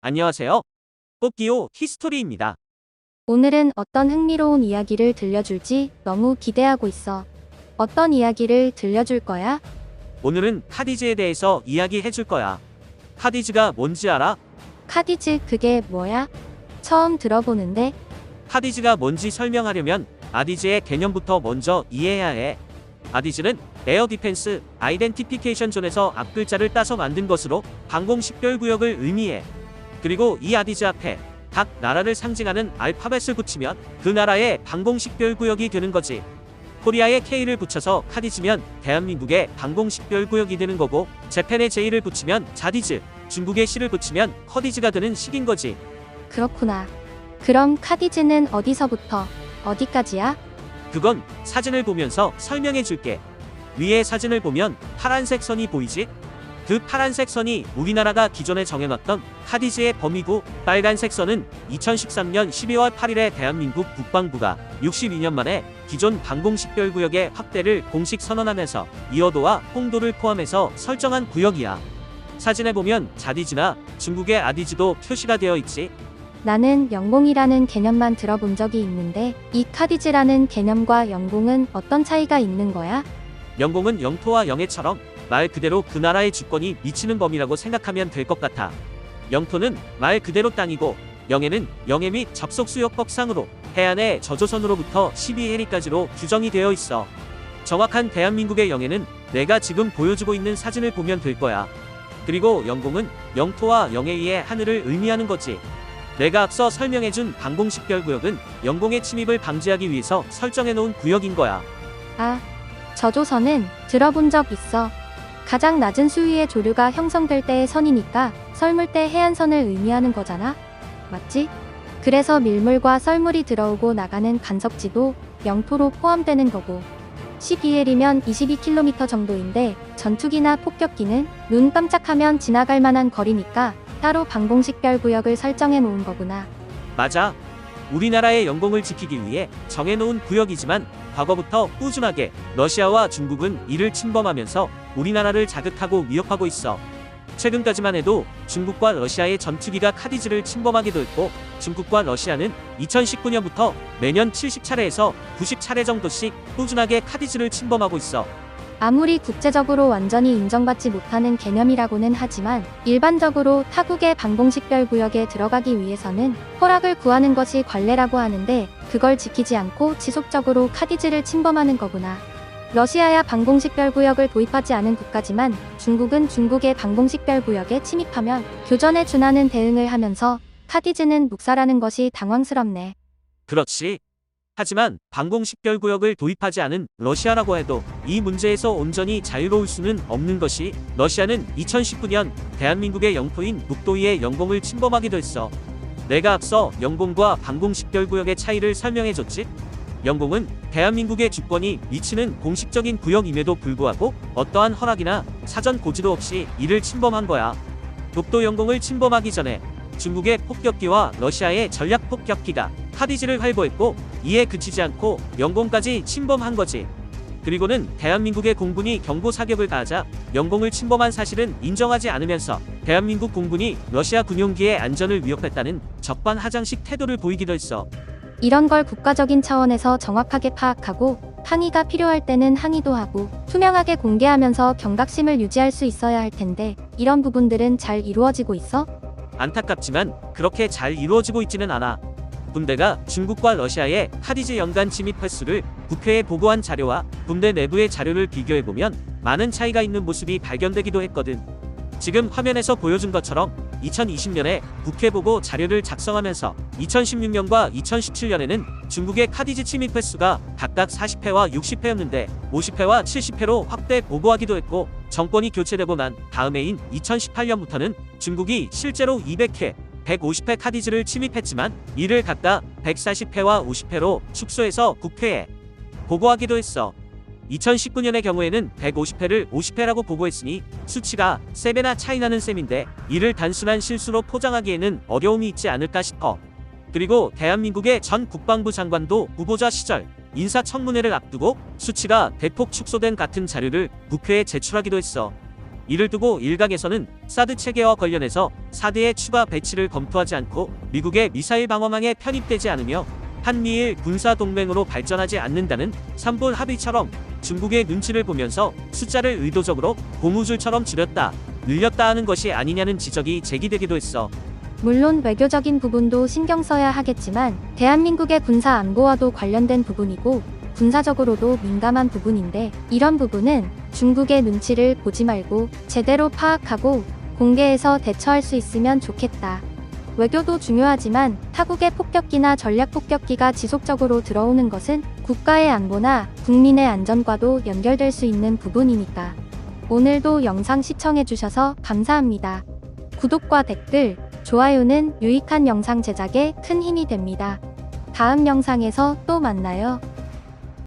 안녕하세요. 뽑기오 히스토리입니다. 오늘은 어떤 흥미로운 이야기를 들려줄지 너무 기대하고 있어. 어떤 이야기를 들려줄 거야? 오늘은 카디즈에 대해서 이야기해 줄 거야. 카디즈가 뭔지 알아? 카디즈 그게 뭐야? 처음 들어보는데 카디즈가 뭔지 설명하려면 아디즈의 개념부터 먼저 이해해야 해. 아디즈는 에어 디펜스 아이덴티피케이션 존에서 앞글자를 따서 만든 것으로 방공 식별 구역을 의미해. 그리고 이 아디즈 앞에 각 나라를 상징하는 알파벳을 붙이면 그 나라의 방공 식별구역이 되는 거지. 코리아의 K를 붙여서 카디즈면 대한민국의 방공 식별구역이 되는 거고 재팬의 J를 붙이면 자디즈, 중국의 C를 붙이면 커디즈가 되는 식인 거지. 그렇구나. 그럼 카디즈는 어디서부터 어디까지야? 그건 사진을 보면서 설명해 줄게. 위에 사진을 보면 파란색 선이 보이지? 그 파란색 선이 우리나라가 기존에 정해놨던 카디즈의 범위고 빨간색 선은 2013년 12월 8일에 대한민국 국방부가 62년 만에 기존 방공식별구역의 확대를 공식 선언하면서 이어도와 홍도를 포함해서 설정한 구역이야. 사진에 보면 자디즈나 중국의 아디즈도 표시가 되어 있지. 나는 영공이라는 개념만 들어본 적이 있는데 이 카디즈라는 개념과 영공은 어떤 차이가 있는 거야? 영공은 영토와 영해처럼 말 그대로 그 나라의 주권이 미치는 범위라고 생각하면 될 것 같아. 영토는 말 그대로 땅이고 영해는 영해 및 접속 수역법상으로 해안의 저조선으로부터 12해리까지로 규정이 되어 있어. 정확한 대한민국의 영해는 내가 지금 보여주고 있는 사진을 보면 될 거야. 그리고 영공은 영토와 영해 위의 하늘을 의미하는 거지. 내가 앞서 설명해준 방공식별구역은 영공의 침입을 방지하기 위해서 설정해 놓은 구역인 거야. 아, 저조선은 들어본 적 있어. 가장 낮은 수위의 조류가 형성될 때의 선이니까 썰물때 해안선을 의미하는 거잖아. 맞지? 그래서 밀물과 썰물이 들어오고 나가는 간섭지도 영토로 포함되는 거고. 12L이면 22km 정도인데 전투기나 폭격기는 눈 깜짝하면 지나갈 만한 거리니까 따로 방공식별 구역을 설정해 놓은 거구나. 맞아. 우리나라의 영공을 지키기 위해 정해놓은 구역이지만 과거부터 꾸준하게 러시아와 중국은 이를 침범하면서 우리나라를 자극하고 위협하고 있어. 최근까지만 해도 중국과 러시아의 전투기가 카디즈를 침범하기도 했고 중국과 러시아는 2019년부터 매년 70차례에서 90차례 정도씩 꾸준하게 카디즈를 침범하고 있어. 아무리 국제적으로 완전히 인정받지 못하는 개념이라고는 하지만 일반적으로 타국의 방공식별 구역에 들어가기 위해서는 허락을 구하는 것이 관례라고 하는데 그걸 지키지 않고 지속적으로 카디즈를 침범하는 거구나. 러시아야 방공식별 구역을 도입하지 않은 국가지만 중국은 중국의 방공식별 구역에 침입하면 교전에 준하는 대응을 하면서 카디즈는 묵살하는 것이 당황스럽네. 그렇지. 하지만 방공식별구역을 도입하지 않은 러시아라고 해도 이 문제에서 온전히 자유로울 수는 없는 것이 러시아는 2019년 대한민국의 영토인 묵도위의 영공을 침범하기도 했어. 내가 앞서 영공과 방공식별구역의 차이를 설명해줬지? 영공은 대한민국의 주권이 미치는 공식적인 구역임에도 불구하고 어떠한 허락이나 사전 고지도 없이 이를 침범한 거야. 독도 영공을 침범하기 전에 중국의 폭격기와 러시아의 전략 폭격기가 카디즈를 활보했고 이에 그치지 않고 영공까지 침범한 거지. 그리고는 대한민국의 공군이 경고 사격을 가하자 영공을 침범한 사실은 인정하지 않으면서 대한민국 공군이 러시아 군용기의 안전을 위협했다는 적반하장식 태도를 보이기도 했어. 이런 걸 국가적인 차원에서 정확하게 파악하고 항의가 필요할 때는 항의도 하고 투명하게 공개하면서 경각심을 유지할 수 있어야 할 텐데 이런 부분들은 잘 이루어지고 있어? 안타깝지만 그렇게 잘 이루어지고 있지는 않아. 군대가 중국과 러시아의 카디즈 연간 침입 횟수를 국회에 보고한 자료와 군대 내부의 자료를 비교해보면 많은 차이가 있는 모습이 발견되기도 했거든. 지금 화면에서 보여준 것처럼 2020년에 국회 보고 자료를 작성하면서 2016년과 2017년에는 중국의 카디즈 침입 횟수가 각각 40회와 60회였는데 50회와 70회로 확대 보고하기도 했고 정권이 교체되고 난 다음 해인 2018년부터는 중국이 실제로 200회, 150회 카디즈를 침입했지만 이를 각각 140회와 50회로 축소해서 국회에 보고하기도 했어. 2019년의 경우에는 150회를 50회라고 보고했으니 수치가 3배나 차이나는 셈인데 이를 단순한 실수로 포장하기에는 어려움이 있지 않을까 싶어. 그리고 대한민국의 전 국방부 장관도 후보자 시절 인사청문회를 앞두고 수치가 대폭 축소된 같은 자료를 국회에 제출하기도 했어. 이를 두고 일각에서는 사드 체계와 관련해서 사드의 추가 배치를 검토하지 않고 미국의 미사일 방어망에 편입되지 않으며 한미일 군사 동맹으로 발전하지 않는다는 3분 합의처럼 중국의 눈치를 보면서 숫자를 의도적으로 고무줄처럼 줄였다, 늘렸다 하는 것이 아니냐는 지적이 제기되기도 했어. 물론 외교적인 부분도 신경 써야 하겠지만 대한민국의 군사 안보와도 관련된 부분이고 군사적으로도 민감한 부분인데 이런 부분은 중국의 눈치를 보지 말고 제대로 파악하고 공개해서 대처할 수 있으면 좋겠다. 외교도 중요하지만 타국의 폭격기나 전략 폭격기가 지속적으로 들어오는 것은 국가의 안보나 국민의 안전과도 연결될 수 있는 부분이니까. 오늘도 영상 시청해주셔서 감사합니다. 구독과 댓글, 좋아요는 유익한 영상 제작에 큰 힘이 됩니다. 다음 영상에서 또 만나요.